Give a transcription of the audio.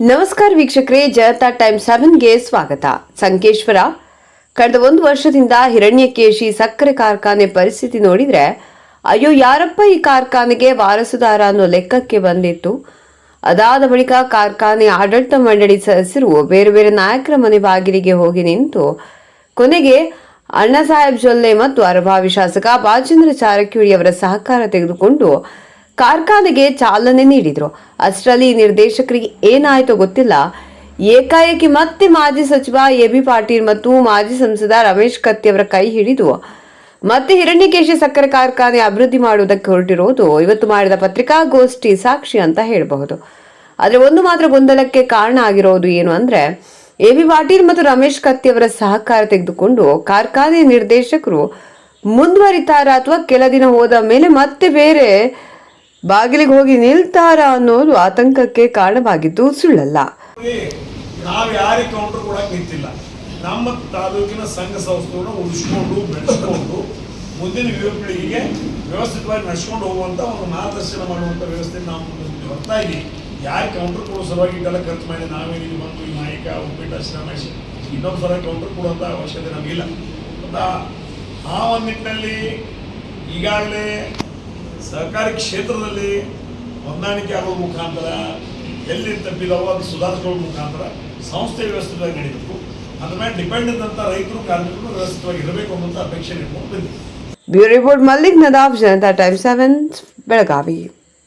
ನಮಸ್ಕಾರ ವೀಕ್ಷಕರೇ ಜನತಾ ಟೈಮ್ ಸೆವೆನ್ಗೆ ಸ್ವಾಗತ. ಸಂಕೇಶ್ವರ, ಕಳೆದ ಒಂದು ವರ್ಷದಿಂದ ಹಿರಣ್ಯಕೇಶಿ ಸಕ್ಕರೆ ಕಾರ್ಖಾನೆ ಪರಿಸ್ಥಿತಿ ನೋಡಿದ್ರೆ, ಅಯ್ಯೋ ಯಾರಪ್ಪ ಈ ಕಾರ್ಖಾನೆಗೆ ವಾರಸುದಾರ ಅನ್ನೋ ಲೆಕ್ಕಕ್ಕೆ ಬಂದಿತ್ತು. ಅದಾದ ಬಳಿಕ ಕಾರ್ಖಾನೆ ಆಡಳಿತ ಮಂಡಳಿ ಸದಸ್ಯರು ಬೇರೆ ಬೇರೆ ನಾಯಕರ ಮನೆ ಬಾಗಿಲಿಗೆ ಹೋಗಿ ನಿಂತು, ಕೊನೆಗೆ ಅಣ್ಣಾ ಸಾಹೇಬ್ ಜೊಲ್ಲೆ ಮತ್ತು ಅರಭಾವಿ ಶಾಸಕ ಬಾಜೇಂದ್ರ ಚಾರಕಿಹೊಳಿ ಅವರ ಸಹಕಾರ ತೆಗೆದುಕೊಂಡು ಕಾರ್ಖಾನೆಗೆ ಚಾಲನೆ ನೀಡಿದ್ರು. ಅಷ್ಟರಲ್ಲಿ ನಿರ್ದೇಶಕರಿಗೆ ಏನಾಯ್ತೋ ಗೊತ್ತಿಲ್ಲ. ಏಕಾಏಕಿ ಮತ್ತೆ ಮಾಜಿ ಸಚಿವ ಎ ಬಿ ಪಾಟೀಲ್ ಮತ್ತು ಮಾಜಿ ಸಂಸದ ರಮೇಶ್ ಕತ್ತಿ ಅವರ ಕೈ ಹಿಡಿದು. ಮತ್ತೆ ಹಿರಣ್ಯಕೇಶಿ ಸಕ್ಕರೆ ಕಾರ್ಖಾನೆ ಅಭಿವೃದ್ಧಿ ಮಾಡುವುದಕ್ಕೆ ಹೊರಟಿರುವುದು ಇವತ್ತು ಮಾಡಿದ ಪತ್ರಿಕಾಗೋಷ್ಠಿ ಸಾಕ್ಷಿ ಅಂತ ಹೇಳಬಹುದು. ಆದರೆ ಒಂದು ಮಾತ್ರ ಗೊಂದಲಕ್ಕೆ ಕಾರಣ ಆಗಿರೋದು ಏನು ಅಂದ್ರೆ, ಎ ಬಿ ಪಾಟೀಲ್ ಮತ್ತು ರಮೇಶ್ ಕತ್ತಿ ಅವರ ಸಹಕಾರ ತೆಗೆದುಕೊಂಡು ಕಾರ್ಖಾನೆ ನಿರ್ದೇಶಕರು ಮುಂದುವರಿತಾರ ಅಥವಾ ಕೆಲ ದಿನ ಹೋದ ಮೇಲೆ ಮತ್ತೆ ಬೇರೆ ಬಾಗಿಲಿಗೆ ಹೋಗಿ ನಿಲ್ತಾರ ಅನ್ನೋದು ಆತಂಕಕ್ಕೆ ಕಾರಣವಾಗಿದ್ದು ಸುಳ್ಳಲ್ಲ. ನಾವು ಯಾರಿಗೆ ಕೌಂಟರ್ ಕೊಡಕ್ಕೆ ನಿಂತಿಲ್ಲ. ನಮ್ಮ ತಾಲೂಕಿನ ಸಂಘ ಸಂಸ್ಥೆಯನ್ನು ಉಳಿಸ್ಕೊಂಡು, ಬೆಳೆಸ್ಕೊಂಡು, ಮುಂದಿನ ಯುವ ವ್ಯವಸ್ಥಿತವಾಗಿ ನಡೆಸ್ಕೊಂಡು ಹೋಗುವಂತ ಒಂದು ಮಾರ್ಗದರ್ಶನ ಮಾಡುವಂತ ವ್ಯವಸ್ಥೆ ನಾವು ಹೊರತಾಗಿ ಯಾರು ಕೌಂಟರ್ ಕೊಡೋ ಸಲುವಾಗಿ ಇದೆಲ್ಲ ಖರ್ಚು ಮಾಡಿ ನಾವೇ ನೀವು ಬಂದು ಈ ನಾಯಕ, ಉಪ್ಪಿಟ್ಟ ಶ್ರಮೇಶ್ ಇನ್ನೊಂದು ಸಲ ಕೌಂಟರ್ ಕೊಡುವಂತ ಅವಶ್ಯಕತೆ ನಮಗಿಲ್ಲ. ಆ ಒಂದು ನಿಟ್ಟಿನಲ್ಲಿ ಈಗಾಗಲೇ ಸಹಕಾರಿ ಕ್ಷೇತ್ರದಲ್ಲಿ ಹೊಂದಾಣಿಕೆ ಆಗೋ ಮುಖಾಂತರ ಎಲ್ಲಿ ತಪ್ಪಿದವೋ ಅದು ಸುಧಾರಿಸ್ಕೊಳ್ಳೋ ಮುಖಾಂತರ ಸಂಸ್ಥೆ ವ್ಯವಸ್ಥೆಯಾಗಿ ನಡೀಬೇಕು. ಅದ್ರ ಮೇಲೆ ಡಿಪೆಂಡ್ ಇದ್ದಂಥ ರೈತರು, ಕಾರ್ಮಿಕರು ವ್ಯವಸ್ಥಿತವಾಗಿ ಇರಬೇಕು ಅನ್ನೋಂಥ ಅಪೇಕ್ಷೆ ಇಟ್ಕೊಂಡು ಬಂದಿದೆ. Report Mallik Nadaf Janata time seven Belagavi